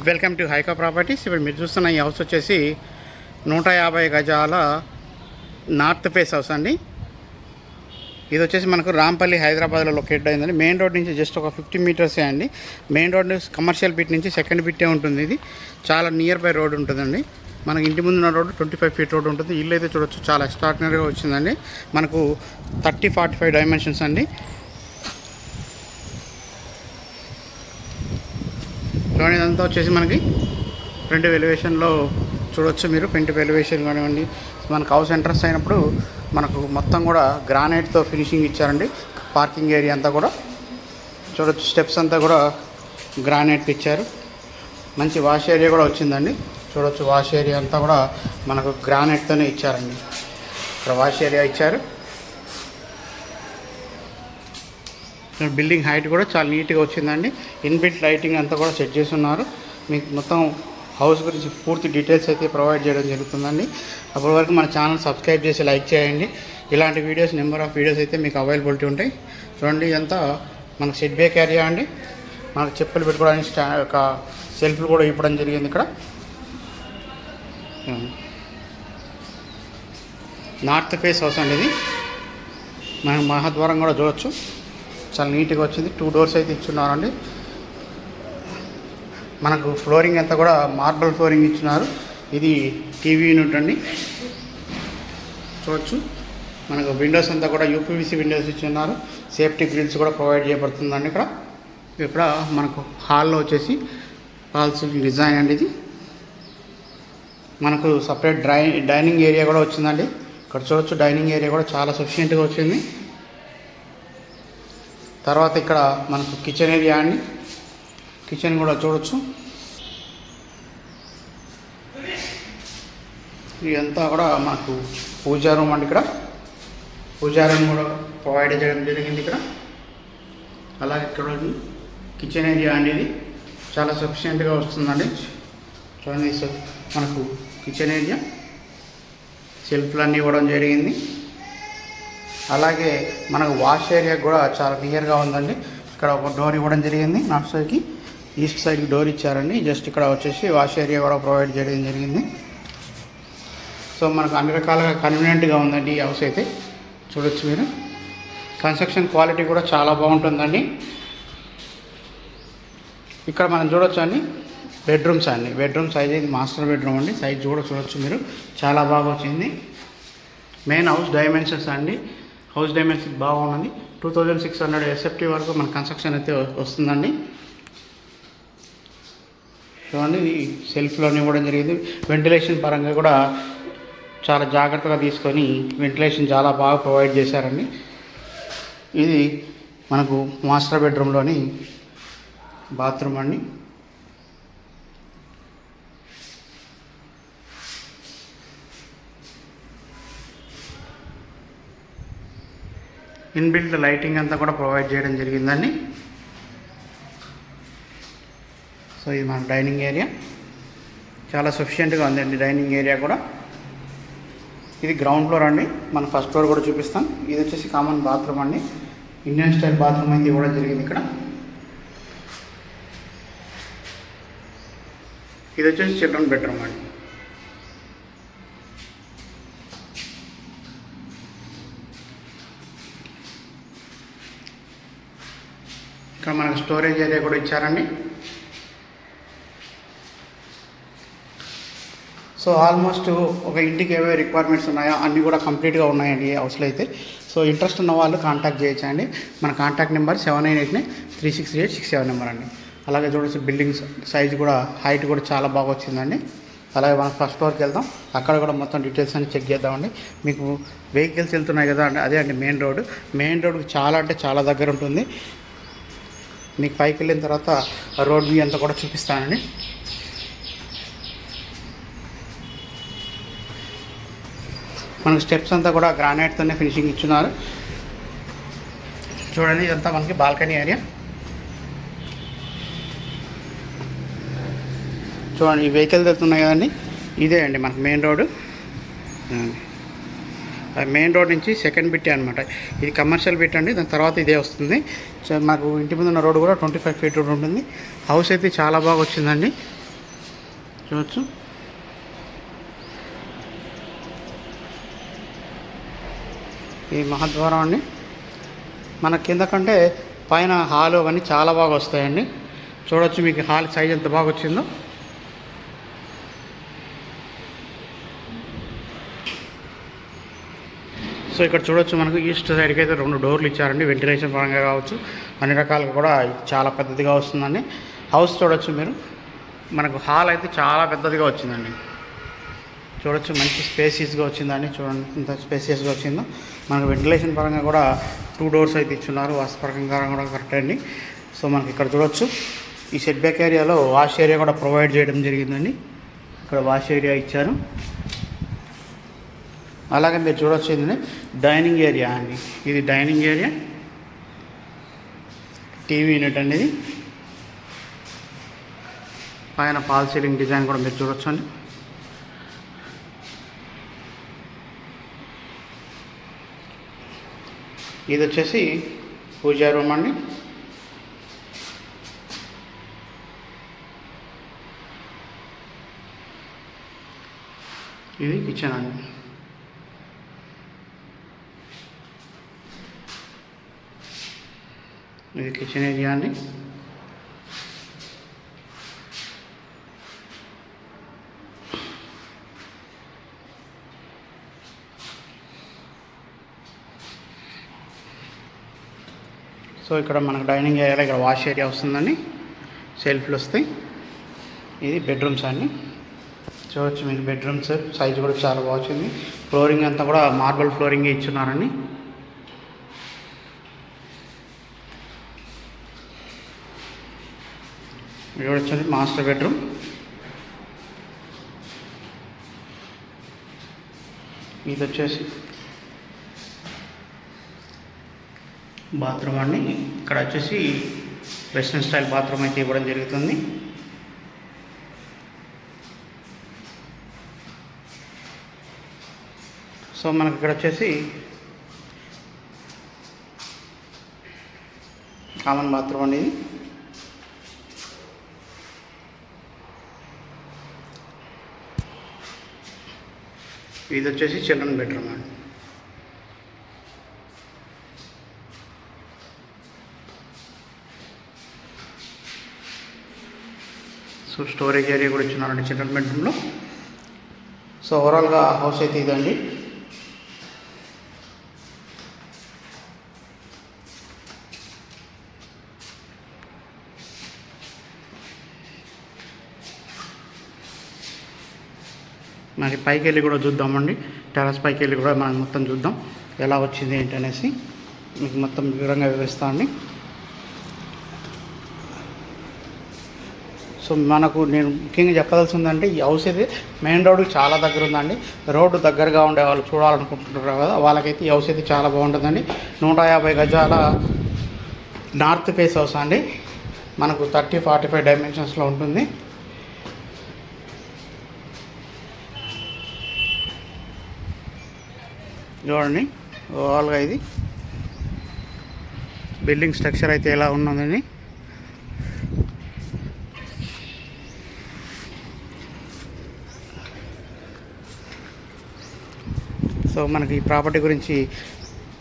Welcome to హైకా properties. ఇప్పుడు మీరు చూస్తున్న ఈ హౌస్ వచ్చేసి నూట యాభై గజాల నార్త్ ఫేస్ హౌస్ అండి. ఇది వచ్చేసి మనకు రాంపల్లి హైదరాబాద్లో లొకేట్ అయిందండి. మెయిన్ రోడ్ నుంచి జస్ట్ ఒక ఫిఫ్టీ మీటర్సే అండి. మెయిన్ రోడ్ నుంచి కమర్షియల్ బిట్ నుంచి సెకండ్ బిట్టే ఉంటుంది ఇది. చాలా నియర్ బై రోడ్ ఉంటుందండి. మనకి ఇంటి ముందున్న road twenty five feet road ఉంటుంది. ఇల్లు అయితే చూడొచ్చు చాలా ఎక్స్ట్రాడినరీగా వచ్చిందండి. మనకు థర్టీ ఫార్టీ ఫైవ్ డైమెన్షన్స్ అండి. చూడండి ఇదంతా వచ్చేసి మనకి ఫ్రంట్ ఎలివేషన్లో చూడొచ్చు మీరు. ఫ్రంట్ ఎలివేషన్ కానివ్వండి మనకు హౌస్ ఎంట్రన్స్ అయినప్పుడు మనకు మొత్తం కూడా గ్రానైట్తో ఫినిషింగ్ ఇచ్చారండి. పార్కింగ్ ఏరియా అంతా కూడా చూడొచ్చు. స్టెప్స్ అంతా కూడా గ్రానైట్ ఇచ్చారు. మంచి వాష్ ఏరియా కూడా వచ్చిందండి. చూడొచ్చు వాష్ ఏరియా అంతా కూడా మనకు గ్రానైట్తోనే ఇచ్చారండి. ఇక్కడ వాష్ ఏరియా ఇచ్చారు. బిల్డింగ్ హైట్ కూడా చాలా నీట్గా వచ్చిందండి. ఇన్బిల్ట్ లైటింగ్ అంతా కూడా సెట్ చేసి ఉన్నారు మీకు మొత్తం హౌస్ గురించి పూర్తి డీటెయిల్స్ అయితే ప్రొవైడ్ చేయడం జరుగుతుందండి. అప్పటి వరకు మన ఛానల్ సబ్స్క్రైబ్ చేసి లైక్ చేయండి. ఇలాంటి వీడియోస్ నెంబర్ ఆఫ్ వీడియోస్ అయితే మీకు అవైలబిలిటీ ఉంటాయి. చూడండి ఇదంతా మనకు సెట్ బ్యాక్ ఏరియా అండి. మనకు చెప్పులు పెట్టుకోవడానికి స్టా ఒక సెల్ఫ్లు కూడా ఇవ్వడం జరిగింది ఇక్కడ. నార్త్ ఫేస్ హౌస్ అండి ఇది. మనం మహాద్వారం కూడా చూడొచ్చు. చాలా నీట్గా వచ్చింది. టూ డోర్స్ అయితే ఇచ్చున్నారండి. మనకు ఫ్లోరింగ్ అంతా కూడా మార్బల్ ఫ్లోరింగ్ ఇచ్చినారు ఇది టీవీ యూనిట్ అండి. చూడొచ్చు. మనకు విండోస్ అంతా కూడా యూపీవీసీ విండోస్ ఇచ్చున్నారు. సేఫ్టీ గ్రిల్స్ కూడా ప్రొవైడ్ చేయబడుతుందండి ఇక్కడ. ఇక్కడ మనకు హాల్లో వచ్చేసి హాల్స్ డిజైన్ అండి ఇది. మనకు సపరేట్ డ్రై డైనింగ్ ఏరియా కూడా వచ్చిందండి. ఇక్కడ చూడొచ్చు డైనింగ్ ఏరియా కూడా చాలా సఫిషియెంట్గా వచ్చింది. తర్వాత ఇక్కడ మనకు కిచెన్ ఏరియా అండి కిచెన్ కూడా చూడొచ్చు. ఇదంతా కూడా మనకు పూజా రూమ్ అండి ఇక్కడ. పూజా రూమ్ కూడా ప్రొవైడ్ చేయడం జరిగింది ఇక్కడ. అలాగే ఇక్కడ కిచెన్ ఏరియా అనేది చాలా సఫిషియెంట్గా వస్తుందండి. చూడండి మనకు కిచెన్ ఏరియా. సెల్ఫ్లు అన్నీ ఇవ్వడం జరిగింది. అలాగే మనకు వాష్ ఏరియా కూడా చాలా క్లియర్గా ఉందండి. ఇక్కడ ఒక డోర్ ఇవ్వడం జరిగింది నార్త్ సైడ్కి ఈస్ట్ సైడ్కి డోర్ ఇచ్చారండి. జస్ట్ ఇక్కడ వచ్చేసి వాష్ ఏరియా కూడా ప్రొవైడ్ చేయడం జరిగింది. సో మనకు అన్ని రకాలుగా కన్వీనియంట్గా ఉందండి ఈ హౌస్ అయితే. చూడొచ్చు మీరు. కన్స్ట్రక్షన్ క్వాలిటీ కూడా చాలా బాగుంటుందండి. ఇక్కడ మనం చూడొచ్చు అండి? బెడ్రూమ్స్ అండి. బెడ్రూమ్ సైజ్ ఇది మాస్టర్ బెడ్రూమ్ అండి. సైజ్ కూడా చూడొచ్చు మీరు. చాలా బాగా వచ్చింది. మెయిన్ హౌస్ డైమెన్షన్స్ అండి. హౌస్ డైమెన్షన్ బాగున్నది. Two thousand six hundred SFT వరకు మన కన్స్ట్రక్షన్ అయితే వస్తుందండి. చూడండి ఇది సెల్ఫ్లోనే ఇవ్వడం జరిగింది. వెంటిలేషన్ పరంగా కూడా చాలా జాగ్రత్తగా తీసుకొని వెంటిలేషన్ చాలా బాగా ప్రొవైడ్ చేశారండి. ఇది మనకు మాస్టర్ బెడ్రూమ్లోని బాత్రూమ్ అండి. ఇన్బిల్ట్ లైటింగ్ అంతా కూడా ప్రొవైడ్ చేయడం జరిగిందండి. సో ఇది మన డైనింగ్ ఏరియా. చాలా సఫిషియెంట్గా ఉందండి డైనింగ్ ఏరియా కూడా. ఇది గ్రౌండ్ ఫ్లోర్ అండి. మన ఫస్ట్ ఫ్లోర్ కూడా చూపిస్తాం. ఇది వచ్చేసి కామన్ బాత్రూమ్ అండి. ఇండియన్ స్టైల్ బాత్రూమ్ అయితే ఇవ్వడం జరిగింది ఇక్కడ. ఇది వచ్చేసి చిల్డ్రన్ బెడ్రూమ్ అండి. ఇక్కడ మనకు స్టోరేజ్ ఏరియా కూడా ఇచ్చారండి. సో ఆల్మోస్ట్ ఒక ఇంటికి ఏవే రిక్వైర్మెంట్స్ ఉన్నాయో అన్నీ కూడా కంప్లీట్గా ఉన్నాయండి హౌస్లో అయితే. సో ఇంట్రెస్ట్ ఉన్న వాళ్ళు కాంటాక్ట్ చేయొచ్చండి. మన contact number seven nine eight nine three six eight six seven number అండి. అలాగే చూడొచ్చు బిల్డింగ్స్ సైజ్ కూడా హైట్ కూడా చాలా బాగా వచ్చిందండి. అలాగే మనం ఫస్ట్ ఫ్లోర్కి వెళ్దాం. అక్కడ కూడా మొత్తం డీటెయిల్స్ అన్ని చెక్ చేద్దామండి. మీకు వెహికల్స్ వెళ్తున్నాయి కదా అండి అదే అండి మెయిన్ రోడ్ మెయిన్ రోడ్కి చాలా అంటే చాలా దగ్గర ఉంటుంది. మీకు పైకి వెళ్ళిన తర్వాత రోడ్ వ్యూ అంతా కూడా చూపిస్తానండి. మనకు స్టెప్స్ అంతా కూడా గ్రానైట్తోనే ఫినిషింగ్ ఇచ్చున్నారు. చూడండి ఇదంతా మనకి బాల్కనీ ఏరియా చూడండి ఈ వెహికల్ వెళ్తున్నాయి కదండి. ఇదే అండి మనకు మెయిన్ రోడ్డు మెయిన్ రోడ్ నుంచి సెకండ్ బిట్టే అనమాట ఇది కమర్షియల్ బిట్ అండి దాని తర్వాత ఇదే వస్తుంది. సో మాకు ఇంటి ముందు ఉన్న రోడ్ కూడా ట్వంటీ ఫైవ్ ఫీట్ రోడ్ ఉంటుంది. హౌస్ అయితే చాలా బాగా వచ్చిందండి. చూడవచ్చు ఈ మహద్వారం అండి. మన కింద కంటే పైన హాలు అవన్నీ చాలా బాగా వస్తాయండి. చూడొచ్చు మీకు హాల్ సైజ్ ఎంత బాగా వచ్చిందో. సో ఇక్కడ చూడొచ్చు మనకు ఈస్ట్ సైడ్కి అయితే రెండు డోర్లు ఇచ్చారండి. వెంటిలేషన్ పరంగా కావచ్చు అన్ని రకాలుగా కూడా చాలా పెద్దదిగా వస్తుందండి. హౌస్ చూడొచ్చు మీరు. మనకు హాల్ అయితే చాలా పెద్దదిగా వచ్చిందండి. చూడొచ్చు మంచి స్పేసియస్గా వచ్చిందండి. చూడండి ఇంత స్పేసియస్గా వచ్చిందో. మనకు వెంటిలేషన్ పరంగా కూడా టూ డోర్స్ అయితే ఇచ్చున్నారు. వాస్తుపరంగా కూడా కరెక్ట్ అండి. సో మనకి ఇక్కడ చూడొచ్చు. ఈ సెట్ బ్యాక్ ఏరియాలో వాష్ ఏరియా కూడా ప్రొవైడ్ చేయడం జరిగిందండి. ఇక్కడ వాష్ ఏరియా ఇచ్చారు. అలాగే మీరు చూడొచ్చు ఏంటంటే డైనింగ్ ఏరియా అండి. ఇది డైనింగ్ ఏరియా. టీవీ యూనిట్ అండి ఇది. పైన పాల్ సీలింగ్ డిజైన్ కూడా మీరు చూడొచ్చు అండి. ఇది వచ్చేసి పూజా రూమ్ అండి. ఇది కిచెన్ అండి. ఇది కిచెన్ ఏరియా అండి. సో ఇక్కడ మనకు డైనింగ్ ఏరియాలో ఇక్కడ వాష్ ఏరియా వస్తుందండి. సెల్ఫ్లు వస్తాయి. ఇది బెడ్రూమ్స్ అండి. చూడవచ్చు మీకు బెడ్రూమ్స్ సైజ్ కూడా చాలా బాగుంది ఫ్లోరింగ్ అంతా కూడా మార్బల్ ఫ్లోరింగ్ ఇచ్చున్నారండి. ఇది వచ్చేసి మాస్టర్ బెడ్రూమ్. ఇది వచ్చేసి బాత్రూమ్ అండి. ఇక్కడ వచ్చేసి వెస్ట్రన్ స్టైల్ బాత్రూమ్ అయితే ఇవ్వడం జరుగుతుంది. సో మనకి ఇక్కడ వచ్చేసి కామన్ బాత్రూమ్ అండి ఇది. ఇది వచ్చేసి చిల్డ్రన్ బెడ్రూమ్ అండి. సో స్టోరేజ్ ఏరియా కూడా ఇచ్చినారండి చిల్డ్రన్ బెడ్రూమ్లో. సో ఓవరాల్గా హౌస్ అయితే ఇదండి. మరి పైకి వెళ్ళి కూడా చూద్దామండి. టెరస్ పైకి వెళ్ళి కూడా మనం మొత్తం చూద్దాం. ఎలా వచ్చింది ఏంటి అనేసి మీకు మొత్తం వివరంగా వివరిస్తా అండి. సో మనకు నేను ముఖ్యంగా చెప్పదలసిందంటే ఈ హౌస్ అయితే మెయిన్ రోడ్డుకి చాలా దగ్గర ఉందండి. రోడ్డు దగ్గరగా ఉండే వాళ్ళు చూడాలనుకుంటున్నారు కదా వాళ్ళకైతే ఈ హౌస్ అయితే చాలా బాగుంటుందండి. నూట యాభై గజాల నార్త్ ఫేస్ హౌస్ అండి. మనకు థర్టీ ఫార్టీ ఫైవ్ డైమెన్షన్స్లో ఉంటుంది. చూడండి. ఓవరాల్గా ఇది బిల్డింగ్ స్ట్రక్చర్ అయితే ఎలా ఉన్నదని. సో మనకి ఈ ప్రాపర్టీ గురించి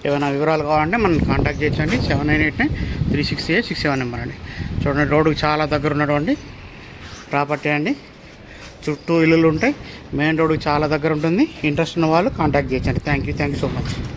ఏమైనా వివరాలు కావాలంటే మనం కాంటాక్ట్ చేయొచ్చండి seven nine eight nine three six eight six seven number అండి. చూడండి రోడ్డుకి చాలా దగ్గర ఉన్నటువంటి ప్రాపర్టీ అండి. చుట్టూ ఇల్లులు ఉంటాయి. మెయిన్ రోడ్డు చాలా దగ్గర ఉంటుంది. ఇంట్రెస్ట్ ఉన్న వాళ్ళు కాంటాక్ట్ చేయండి. Thank you thank you so much